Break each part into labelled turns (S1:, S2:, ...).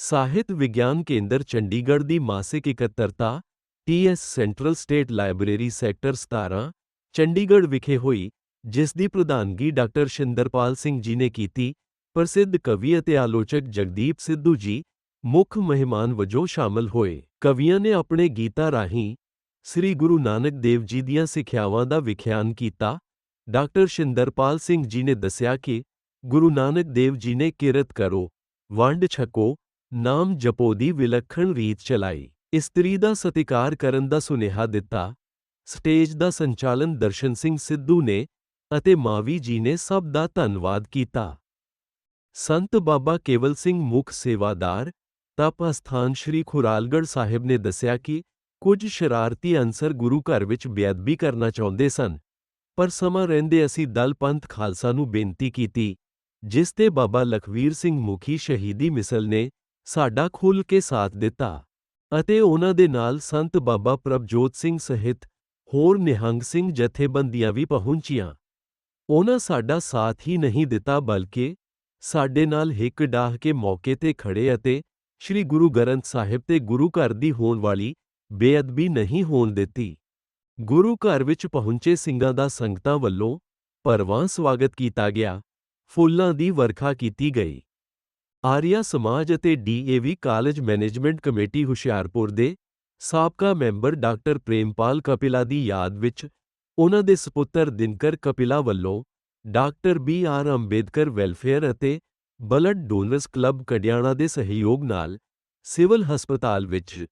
S1: ਸਾਹਿਤ ਵਿਗਿਆਨ ਕੇਂਦਰ ਚੰਡੀਗੜ੍ਹ ਦੀ ਮਾਸਿਕ ਇਕੱਤਰਤਾ TS central state library sector 17 Chandigarh ਵਿਖੇ ਹੋਈ ਜਿਸ ਦੀ ਪ੍ਰਧਾਨਗੀ ਡਾਕਟਰ ਸ਼ਿੰਦਰਪਾਲ ਸਿੰਘ ਜੀ ਨੇ ਕੀਤੀ ਪ੍ਰਸਿੱਧ ਕਵੀ ਅਤੇ ਆਲੋਚਕ ਜਗਦੀਪ ਸਿੱਧੂ ਜੀ ਮੁੱਖ ਮਹਿਮਾਨ ਵਜੋਂ ਸ਼ਾਮਲ ਹੋਏ ਕਵੀਆਂ ਨੇ ਆਪਣੇ ਗੀਤਾਂ ਰਾਹੀਂ ਸ੍ਰੀ ਗੁਰੂ ਨਾਨਕ ਦੇਵ ਜੀ ਦੀਆਂ ਸਿੱਖਿਆਵਾਂ ਦਾ ਵਿਖਿਆਨ ਕੀਤਾ ਡਾਕਟਰ ਸ਼ਿੰਦਰਪਾਲ ਸਿੰਘ ਜੀ ਨੇ ਦੱਸਿਆ ਕਿ ਗੁਰੂ ਨਾਨਕ ਦੇਵ ਜੀ ਨੇ ਕਿਰਤ ਕਰੋ ਵੰਡ ਛਕੋ ਨਾਮ ਜਪੋ ਦੀ ਵਿਲੱਖਣ ਰੀਤ ਚਲਾਈ। ਇਸਤਰੀ ਦਾ ਸਤਿਕਾਰ ਕਰਨ ਦਾ ਸੁਨੇਹਾ ਦਿੱਤਾ। ਸਟੇਜ ਦਾ ਸੰਚਾਲਨ ਦਰਸ਼ਨ ਸਿੰਘ ਸਿੱਧੂ ਨੇ ਅਤੇ ਮਾਵੀ ਜੀ ਨੇ ਸਭ ਦਾ ਧੰਨਵਾਦ ਕੀਤਾ। ਸੰਤ ਬਾਬਾ ਕੇਵਲ ਸਿੰਘ ਮੁੱਖ ਸੇਵਾਦਾਰ, ਤਪ ਅਸਥਾਨ ਸ੍ਰੀ ਖੁਰਾਲਗੜ੍ਹ ਸਾਹਿਬ ਨੇ ਦੱਸਿਆ ਕਿ ਕੁਝ ਸ਼ਰਾਰਤੀ ਅਨਸਰ ਗੁਰੂ ਘਰ ਵਿੱਚ ਬੇਅਦਬੀ ਕਰਨਾ ਚਾਹੁੰਦੇ ਸਨ, ਪਰ ਸਮਾਂ ਰਹਿੰਦੇ ਅਸੀਂ ਦਲ ਪੰਥ ਖਾਲਸਾ ਨੂੰ ਬੇਨਤੀ ਕੀਤੀ, ਜਿਸ ਤੇ ਬਾਬਾ ਲਖਵੀਰ ਸਿੰਘ ਮੁਖੀ ਸ਼ਹੀਦੀ ਮਿਸਲ ਨੇ ਸਾਡਾ ਖੁੱਲ੍ਹ ਕੇ ਸਾਥ ਦਿੱਤਾ ਅਤੇ ਉਹਨਾਂ ਦੇ ਨਾਲ ਸੰਤ ਬਾਬਾ ਪ੍ਰਭਜੋਤ ਸਿੰਘ ਸਹਿਤ ਹੋਰ ਨਿਹੰਗ ਸਿੰਘ ਜਥੇਬੰਦੀਆਂ ਵੀ ਪਹੁੰਚੀਆਂ। ਉਹਨਾਂ ਸਾਡਾ ਸਾਥ ਹੀ ਨਹੀਂ ਦਿੱਤਾ ਬਲਕਿ ਸਾਡੇ ਨਾਲ ਹਿੱਕ ਡਾਹ ਕੇ ਮੌਕੇ ਤੇ ਖੜੇ ਅਤੇ ਸ੍ਰੀ ਗੁਰੂ ਗ੍ਰੰਥ ਸਾਹਿਬ ਤੇ ਗੁਰੂ ਘਰ ਦੀ ਹੋਣ ਵਾਲੀ ਬੇਅਦਬੀ ਨਹੀਂ ਹੋਣ ਦਿੱਤੀ। ਗੁਰੂ ਘਰ ਵਿੱਚ ਪਹੁੰਚੇ ਸਿੰਘਾਂ ਦਾ ਸੰਗਤਾਂ ਵੱਲੋਂ ਭਰਵਾਂ ਸਵਾਗਤ ਕੀਤਾ ਗਿਆ। ਫੁੱਲਾਂ ਦੀ ਵਰਖਾ ਕੀਤੀ ਗਈ। ਆਰੀਆ ਸਮਾਜ ਅਤੇ DAV college management committee Hoshiarpur ਦੇ ਸਾਬਕਾ ਮੈਂਬਰ ਡਾਕਟਰ ਪ੍ਰੇਮਪਾਲ ਕਪਿਲਾ ਦੀ ਯਾਦ ਵਿੱਚ ਉਹਨਾਂ ਦੇ ਸੁਪੁੱਤਰ ਦਿਨਕਰ ਕਪਿਲਾ ਵੱਲੋਂ doctor B R Ambedkar welfare ਅਤੇ ਬਲੱਡ ਡੋਨਰਸ ਕਲੱਬ ਕਡਿਆਣਾ ਦੇ ਸਹਿਯੋਗ ਨਾਲ ਸਿਵਲ ਹਸਪਤਾਲ ਵਿੱਚ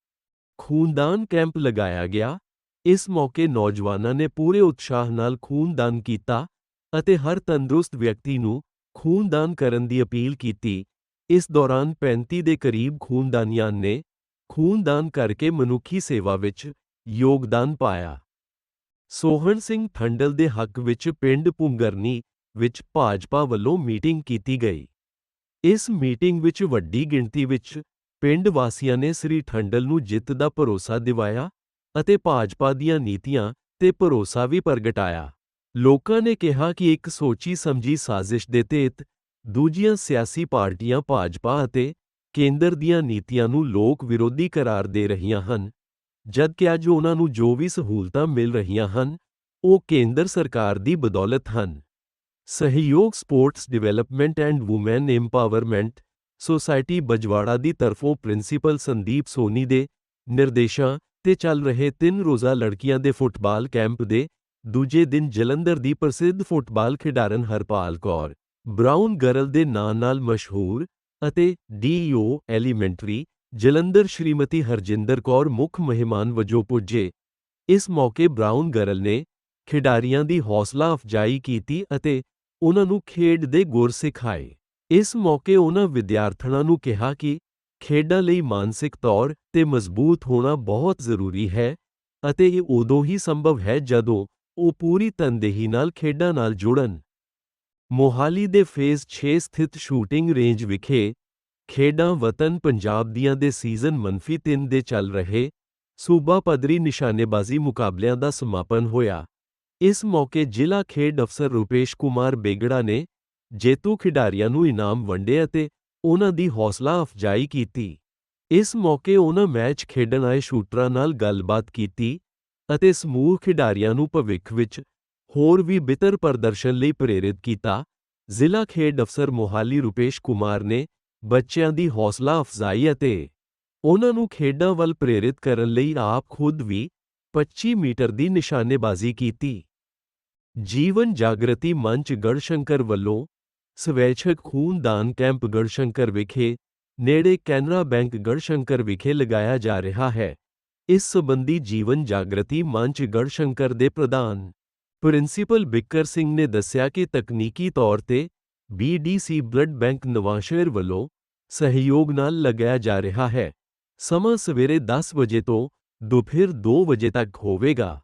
S1: ਖੂਨਦਾਨ ਕੈਂਪ ਲਗਾਇਆ ਗਿਆ। ਇਸ ਮੌਕੇ ਨੌਜਵਾਨਾਂ ਨੇ ਪੂਰੇ ਉਤਸ਼ਾਹ ਨਾਲ ਖੂਨਦਾਨ ਕੀਤਾ ਅਤੇ ਹਰ ਤੰਦਰੁਸਤ ਵਿਅਕਤੀ ਨੂੰ ਖੂਨਦਾਨ ਕਰਨ ਦੀ ਅਪੀਲ ਕੀਤੀ। ਇਸ ਦੌਰਾਨ 35 ਦੇ ਕਰੀਬ ਖੂਨਦਾਨੀਆਂ ਨੇ ਖੂਨਦਾਨ ਕਰਕੇ ਮਨੁੱਖੀ ਸੇਵਾ ਵਿੱਚ ਯੋਗਦਾਨ ਪਾਇਆ। ਸੋਹਣ ਸਿੰਘ ਠੰਡਲ ਦੇ ਹੱਕ ਵਿੱਚ ਪਿੰਡ ਪੁੰਗਰਨੀ ਵਿੱਚ ਭਾਜਪਾ ਵੱਲੋਂ ਮੀਟਿੰਗ ਕੀਤੀ ਗਈ। ਇਸ ਮੀਟਿੰਗ ਵਿੱਚ ਵੱਡੀ ਗਿਣਤੀ ਵਿੱਚ ਪਿੰਡ ਵਾਸੀਆਂ ਨੇ ਸ੍ਰੀ ਠੰਡਲ ਨੂੰ ਜਿੱਤ ਦਾ ਭਰੋਸਾ ਦਿਵਾਇਆ ਅਤੇ ਭਾਜਪਾ ਦੀਆਂ ਨੀਤੀਆਂ ਤੇ ਭਰੋਸਾ ਵੀ ਪ੍ਰਗਟਾਇਆ। ਲੋਕਾਂ ਨੇ ਕਿਹਾ ਕਿ ਇੱਕ ਸੋਚੀ ਸਮਝੀ ਸਾਜ਼ਿਸ਼ ਦੇ ਤਹਿਤ ਦੂਜੀਆਂ ਸਿਆਸੀ ਪਾਰਟੀਆਂ ਭਾਜਪਾ ਅਤੇ ਕੇਂਦਰ ਦੀਆਂ ਨੀਤੀਆਂ ਨੂੰ ਲੋਕ ਵਿਰੋਧੀ ਕਰਾਰ ਦੇ ਰਹੀਆਂ ਹਨ, ਜਦਕਿ ਅੱਜ ਉਹਨਾਂ ਨੂੰ ਜੋ ਵੀ ਸਹੂਲਤਾਂ ਮਿਲ ਰਹੀਆਂ ਹਨ, ਉਹ ਕੇਂਦਰ ਸਰਕਾਰ ਦੀ ਬਦੌਲਤ ਹਨ। Sahyog sports development and women empowerment society Bajwara ਦੀ ਤਰਫੋਂ ਪ੍ਰਿੰਸੀਪਲ ਸੰਦੀਪ ਸੋਨੀ ਦੇ ਨਿਰਦੇਸ਼ਾਂ ਤੇ ਚੱਲ ਰਹੇ ਤਿੰਨ ਰੋਜ਼ਾ ਲੜਕੀਆਂ ਦੇ ਫੁੱਟਬਾਲ ਕੈਂਪ ਦੇ ਦੂਜੇ ਦਿਨ ਜਲੰਧਰ ਦੀ ਪ੍ਰਸਿੱਧ ਫੁੱਟਬਾਲ ਖਿਡਾਰਨ ਹਰਪਾਲ ਕੌਰ ਬ੍ਰਾਊਨ ਗਰਲ ਦੇ ਨਾਂ ਨਾਲ ਮਸ਼ਹੂਰ ਅਤੇ ਡੀਈਓ ਐਲੀਮੈਂਟਰੀ ਜਲੰਧਰ ਸ਼੍ਰੀਮਤੀ ਹਰਜਿੰਦਰ ਕੌਰ ਮੁੱਖ ਮਹਿਮਾਨ ਵਜੋਂ ਪੁੱਜੇ। ਇਸ ਮੌਕੇ ਬ੍ਰਾਊਨ ਗਰਲ ਨੇ ਖਿਡਾਰੀਆਂ ਦੀ ਹੌਸਲਾ ਅਫਜਾਈ ਕੀਤੀ ਅਤੇ ਉਹਨਾਂ ਨੂੰ ਖੇਡ ਦੇ ਗੁਰ ਸਿਖਾਏ। ਇਸ ਮੌਕੇ ਉਹਨਾਂ ਵਿਦਿਆਰਥਣਾਂ ਨੂੰ ਕਿਹਾ ਕਿ ਖੇਡਾਂ ਲਈ ਮਾਨਸਿਕ ਤੌਰ ਤੇ ਮਜ਼ਬੂਤ ਹੋਣਾ ਬਹੁਤ ਜ਼ਰੂਰੀ ਹੈ ਅਤੇ ਇਹ ਉਦੋਂ ਹੀ ਸੰਭਵ ਹੈ ਜਦੋਂ ਉਹ ਪੂਰੀ ਤਨਦੇਹੀ ਨਾਲ ਖੇਡਾਂ ਨਾਲ ਜੁੜਨ। ਮੋਹਾਲੀ ਦੇ ਫੇਜ਼ 6 ਸਥਿਤ ਸ਼ੂਟਿੰਗ ਰੇਂਜ ਵਿਖੇ ਖੇਡਾਂ ਵਤਨ ਪੰਜਾਬ ਦੀਆਂ ਦੇ ਸੀਜ਼ਨ ਮੰਫੀ 3 ਦੇ ਚੱਲ ਰਹੇ ਸੂਬਾ ਪੱਧਰੀ ਨਿਸ਼ਾਨੇਬਾਜ਼ੀ ਮੁਕਾਬਲਿਆਂ ਦਾ ਸਮਾਪਨ ਹੋਇਆ। ਇਸ ਮੌਕੇ ਜ਼ਿਲ੍ਹਾ ਖੇਡ ਅਫਸਰ ਰੂਪੇਸ਼ ਕੁਮਾਰ ਬੇਗੜਾ ਨੇ ਜੇਤੂ ਖਿਡਾਰੀਆਂ ਨੂੰ ਇਨਾਮ ਵੰਡੇ ਅਤੇ ਉਹਨਾਂ ਦੀ ਹੌਸਲਾ ਅਫਜਾਈ ਕੀਤੀ। ਇਸ ਮੌਕੇ ਉਹਨਾਂ ਮੈਚ ਖੇਡਣ ਆਏ ਸ਼ੂਟਰਾਂ ਨਾਲ ਗੱਲਬਾਤ ਕੀਤੀ ਅਤੇ ਸਮੂਹ ਖਿਡਾਰੀਆਂ ਨੂੰ ਭਵਿੱਖ ਵਿੱਚ ਹੋਰ ਵੀ ਬਿਹਤਰ ਪ੍ਰਦਰਸ਼ਨ ਲਈ ਪ੍ਰੇਰਿਤ ਕੀਤਾ, ਜ਼ਿਲ੍ਹਾ ਖੇਡ ਅਫਸਰ ਮੋਹਾਲੀ ਰੂਪੇਸ਼ ਕੁਮਾਰ ਨੇ ਬੱਚਿਆਂ ਦੀ ਹੌਸਲਾ ਅਫਜ਼ਾਈ ਅਤੇ ਉਹਨਾਂ ਨੂੰ ਖੇਡਾਂ ਵੱਲ ਪ੍ਰੇਰਿਤ ਕਰਨ ਲਈ ਆਪ ਖੁਦ ਵੀ 25 ਮੀਟਰ ਦੀ ਨਿਸ਼ਾਨੇਬਾਜ਼ੀ ਕੀਤੀ। ਜੀਵਨ ਜਾਗਰਤੀ ਮੰਚ ਗੜਸ਼ੰਕਰ ਵੱਲੋਂ ਸਵੈਛਕ ਖੂਨਦਾਨ ਕੈਂਪ ਗੜਸ਼ੰਕਰ ਵਿਖੇ, ਨੇੜੇ ਕੈਨਰਾ ਬੈਂਕ ਗੜਸ਼ੰਕਰ ਵਿਖੇ ਲਗਾਇਆ ਜਾ ਰਿਹਾ ਹੈ। ਇਸ ਸਬੰਧੀ ਜੀਵਨ ਜਾਗਰਤੀ ਮੰਚ ਗੜਸ਼ੰਕਰ ਦੇ ਪ੍ਰਧਾਨ ਪ੍ਰਿੰਸੀਪਲ ਬਿੱਕਰ ਸਿੰਘ ਨੇ ਦੱਸਿਆ ਕਿ ਤਕਨੀਕੀ ਤੌਰ ਤੇ ਬੀਡੀਸੀ ਬਲੱਡ ਬੈਂਕ ਨਵਾਂਸ਼ਹਿਰ ਵੱਲੋਂ ਸਹਿਯੋਗ ਨਾਲ ਲਗਾਇਆ ਜਾ ਰਿਹਾ ਹੈ। ਸਮਾਂ ਸਵੇਰੇ 10 ਵਜੇ ਤੋਂ ਦੁਪਹਿਰ 2 ਵਜੇ ਤੱਕ ਹੋਵੇਗਾ।